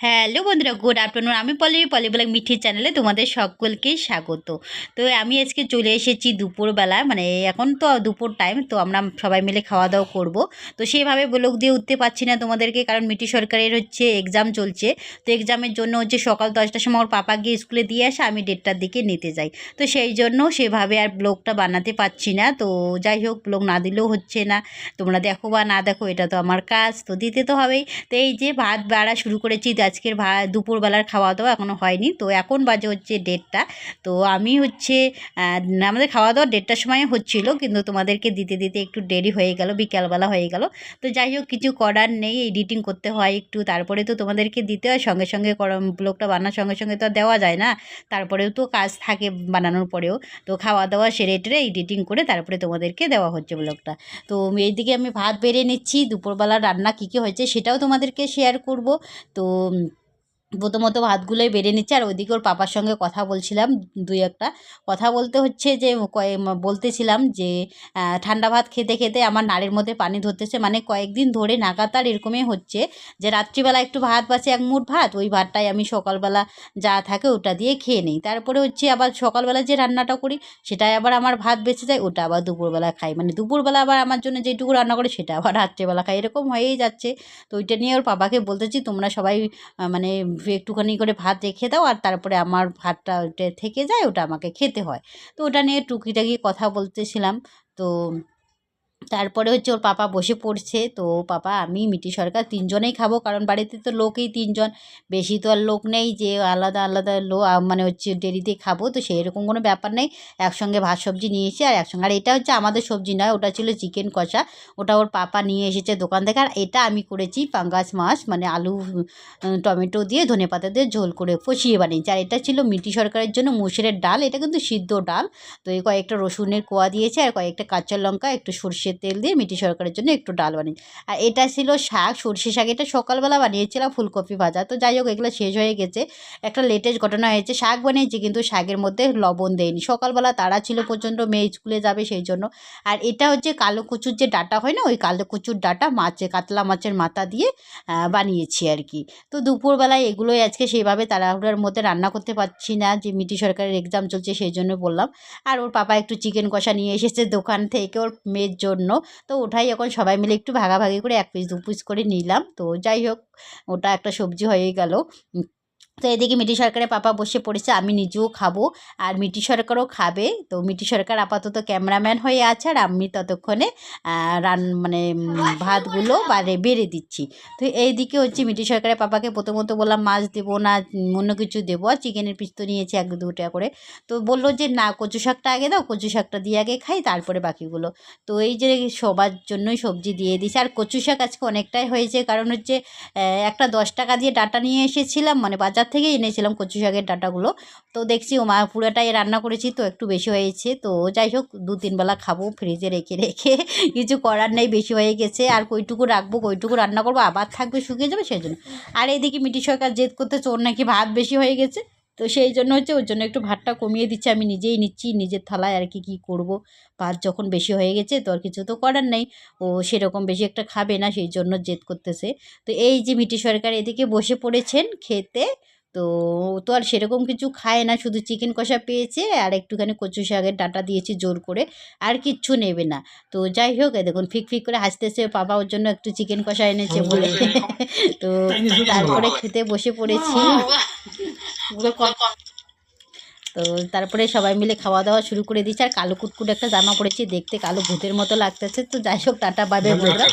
Hello বন্ধুরা good afternoon আমি Pallavi blog মিঠির চ্যানেলে তোমাদের সকলকে স্বাগত। তো আমি আজকে চলে এসেছি দুপুরবেলা মানে এখন তো দুপুর টাইম তো আমরা সবাই মিলে খাওয়া দাওয়া করব। তো সেইভাবে ব্লগ দিয়ে উঠতে পারছি না তোমাদেরকে, কারণ মিঠি সরকারের হচ্ছে এক্সাম চলছে। তো এক্সামের জন্য হচ্ছে সকাল দশটার সময় ওর পাপা গিয়ে স্কুলে দিয়ে আসে, আমি দেড়টার দিকে নিতে যাই। তো সেই জন্য সেভাবে আর ব্লগটা বানাতে পারছি না। তো যাই হোক, ব্লগ না দিলেও হচ্ছে না। তোমরা দেখো বা না দেখো, এটা তো আমার কাজ, তো দিতে তো হবেই। তো এই যে ভাত বাড়া শুরু করেছি আজকের ভা, দুপুরবেলার খাওয়া দাওয়া এখনও হয়নি। তো এখন বাজে হচ্ছে ডেটটা তো আমি হচ্ছে আমাদের খাওয়া দাওয়া দেড়টার সময় হচ্ছিল, কিন্তু তোমাদেরকে দিতে দিতে একটু দেরি হয়ে গেল, বিকালবেলা হয়ে গেল। তো যাই হোক, কিছু করার নেই এডিটিং করতে হয় একটু, তারপরে তো তোমাদেরকে দিতে হয়, সঙ্গে সঙ্গে ব্লগটা বানানোর সঙ্গে সঙ্গে তো দেওয়া যায় না। তারপরেও তো কাজ থাকে বানানোর পরেও। তো খাওয়া দাওয়া সেরে টেরে এডিটিং করে তারপরে তোমাদেরকে দেওয়া হচ্ছে ব্লগটা। তো এইদিকে আমি ভাত বেড়ে নিচ্ছি, দুপুরবেলা রান্না কী কী হয়েছে সেটাও তোমাদেরকে শেয়ার করব। তো প্রথমত ভাতগুলোই বেড়ে নিচ্ছে আর ওইদিকে ওর পাপার সঙ্গে কথা বলছিলাম দুই একটা। কথা বলতে হচ্ছে যে বলতেছিলাম যে ঠান্ডা ভাত খেতে খেতে আমার নাড়ের মধ্যে পানি ধরতেছে। মানে কয়েকদিন ধরে নাগাতার এরকমই হচ্ছে যে, রাত্রিবেলা একটু ভাত বাঁচে এক মুঠ ভাত, ওই ভাতটাই আমি সকালবেলা যা থাকে ওটা দিয়ে খেয়ে নিই। তারপরে হচ্ছে আবার সকালবেলা যে রান্নাটা করি, সেটাই আবার আমার ভাত বেঁচে যায়, ওটা আবার দুপুরবেলা খাই। মানে দুপুরবেলা আবার আমার জন্য যেটুকু রান্না করে, সেটা আবার রাত্রিবেলা খাই। এরকম হয়েই যাচ্ছে। তো ওইটা নিয়ে ওর বাবাকে বলতেছি, তোমরা সবাই মানে একটুখানি করে ভাত রেখে দাও আর তারপরে আমার ভাতটা ওটা থেকে যায়, ওটা আমাকে খেতে হয়। তো ওটা নিয়ে টুকিটাকি কথা বলতেছিলাম। তো তারপরে হচ্ছে ওর পাপা বসে পড়ছে। তো পাপা, আমি, মিটি সরকার তিনজনেই খাব, কারণ বাড়িতে তো লোকই তিনজন। বেশি তো আর লোক নেই যে আলাদা আলাদা লো মানে হচ্ছে দেরিতে খাব। তো সেই রকম কোনো ব্যাপার নেই। একসঙ্গে ভাত সবজি নিয়ে এসে আর একসঙ্গে, আর এটা হচ্ছে আমাদের সবজি নয়, ওটা ছিল চিকেন কষা। ওটা ওর পাপা নিয়ে এসেছে দোকান থেকে, আর এটা আমি করেছি পাঙ্গাস মাছ মানে আলু টমেটো দিয়ে ধনে পাতা দিয়ে ঝোল করে কষিয়ে বানিয়েছি। আর এটা ছিল মিটি সরকারের জন্য মুসুরের ডাল, এটা কিন্তু সিদ্ধ ডাল। তো এই কয়েকটা রসুনের কোয়া দিয়েছে, আর কয়েকটা কাঁচা লঙ্কা, একটু তেল দিয়ে মিটি সরকারের জন্য একটু ডাল বানিয়েছি আর এটা ছিল শাক, সর্ষে শাক, এটা সকালবেলা বানিয়েছিলাম ফুলকপি ভাজা। তো যাই হোক, এগুলো শেষ হয়ে গেছে। একটা লেটেস্ট ঘটনা হয়েছে, শাক বানিয়েছি কিন্তু শাকের মধ্যে লবণ দেয়নি সকালবেলা তারা ছিল প্রচণ্ড মেয়ে স্কুলে যাবে সেই জন্য। আর এটা হচ্ছে কালো কচুর যে ডাটা হয় না, ওই কালো কচুর ডাটা মাছে, কাতলা মাছের মাথা দিয়ে বানিয়েছি আর কি। তো দুপুরবেলায় এগুলোই আজকে সেইভাবে তাড়াহুড়ার মধ্যে রান্না করতে পারছি না, যে মিটি সরকারের এক্সাম চলছে সেই জন্য বললাম। আর ওর পাপা একটু চিকেন কষা নিয়ে এসেছে দোকান থেকে, ওর মেয়ের জন্য। তো ওটাই এখন সবাই মিলে একটু ভাগাভাগি করে এক পিস, দু পিস করে নিলাম। তো যাই হোক, ওটা একটা সবজি হয়ে গেল। তো এদিকে মিটি সরকারের পাপা বসে পড়েছে, আমি নিজেও খাব। আর মিটি সরকারও খাবে। তো মিটি সরকার আপাতত ক্যামেরাম্যান হয়ে আছে আর আমি ততক্ষণে রান মানে ভাতগুলো বারে বেড়ে দিচ্ছি। তো এইদিকে হচ্ছে মিটি সরকারের পাপাকে প্রথমত বললাম, মাছ দেবো না, অন্য কিছু দেবো। আর চিকেনের পিস তো নিয়েছি এক দুটা করে। তো বলল যে, না, কচু শাকটা আগে দাও, কচু শাকটা দিয়ে আগে খাই, তারপরে বাকিগুলো। তো এই যে, সবার জন্যই সবজি দিয়ে দিয়েছি। আর কচু শাক আজকে অনেকটাই হয়েছে। কারণ হচ্ছে একটা দশ টাকা দিয়ে ডাটা নিয়ে এসেছিলাম। মানে বাজার থেকে এনেছিলাম কচু শাকের ডাটাগুলো। তো দেখছি মা পুরোটাই রান্না করেছি, তো একটু বেশি হয়েছে। তো যাই হোক, দু তিন বেলা খাব ফ্রিজে রেখে রেখে। কিছু করার নেই, বেশি হয়ে গেছে। আর কইটুকু রাখব, কইটুকু রান্না করব, আবার থাকবে, শুকিয়ে যাবে সেই জন্য। আর এইদিকে মিটি সরকার জেদ করতেছে, ওর নাকি ভাত বেশি হয়ে গেছে। তো সেই জন্য হচ্ছে ওর জন্য একটু ভাতটা কমিয়ে দিচ্ছে, আমি নিজেই নিচ্ছি, নিজের থালায় আর কি, কী করব। ভাত যখন বেশি হয়ে গেছে, তো আর কিছু তো করার নেই। ও সেরকম বেশি একটা খাবে না, সেই জন্য জেদ করতেছে। তো এই যে মিটি সরকার এদিকে বসে পড়েছেন খেতে তো ও তো আর সেরকম কিছু খায় না শুধু চিকেন কষা পেয়েছে আর একটুখানি কচু শাকের ডাটা দিয়েছি জোর করে আর কিচ্ছু নেবে না। তো যাই হোক দেখুন ফিক ফিক করে হাসতেছে বাবা ওর জন্য একটু চিকেন কষা এনেছে বলে। তো তারপরে খেতে বসে পড়েছি। তো তারপরে সবাই মিলে খাওয়া দাওয়া শুরু করে দিয়েছে। আর কালো কুটকুট একটা জামা পড়েছি দেখতে কালো ভূতের মতো লাগতেছে। তো যাই হোক টাটা বাবে বন্ধুরা।